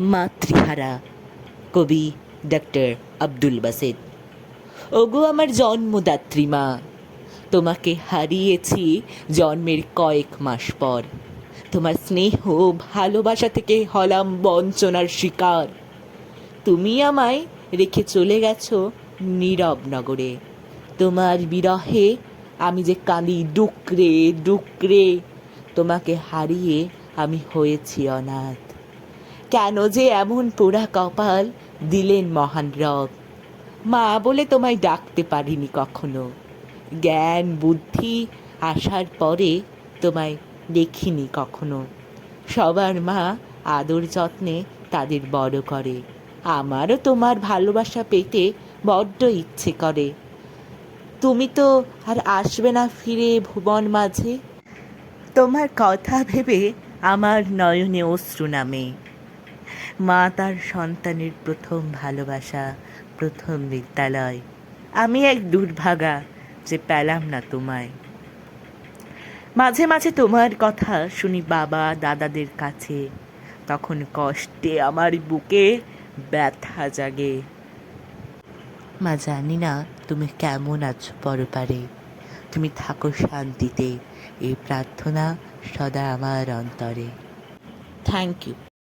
মাতৃহারা, কবি ডক্টর আব্দুল বাসেদ। ওগো আমার জন্মদাত্রী মা, তোমাকে হারিয়েছি জন্মের কয়েক মাস পর। তোমার স্নেহ ভালোবাসা থেকে হলাম বঞ্চনার শিকার। তুমি আমায় রেখে চলে গেছো নীরব নগরে। তোমার বিরহে আমি যে কাঁদি ডুকরে ডুকরে, তোমাকে হারিয়ে আমি হয়েছি অনাথ। কেন যে এমন পোড়া কপাল দিলেন মহান রব। মা বলে তোমায় ডাকতে পারিনি কখনো। জ্ঞান, বুদ্ধি আসার পরে তোমায় দেখিনি কখনো। সবার মা আদর যত্নে তাদের বড় করে। আমারও তোমার ভালোবাসা পেতে বড্ড ইচ্ছে করে। তুমি তো আর আসবে না ফিরে ভুবন মাঝে। তোমার কথা ভেবে আমার নয়নে অশ্রু নামে। মা তার সন্তানের প্রথম ভালোবাসা, প্রথম বিদ্যালয়। আমি এক দুর্ভাগা যে পেলাম না তোমায়। মাঝে মাঝে তোমার কথা শুনি বাবা, দাদাদের কাছে। তখন কষ্টে আমার বুকে ব্যথা জাগে। মা, জানি না তুমি কেমন আছো পরপারে। তুমি থাকো শান্তিতে। এই প্রার্থনা সদা আমার অন্তরে। Thank you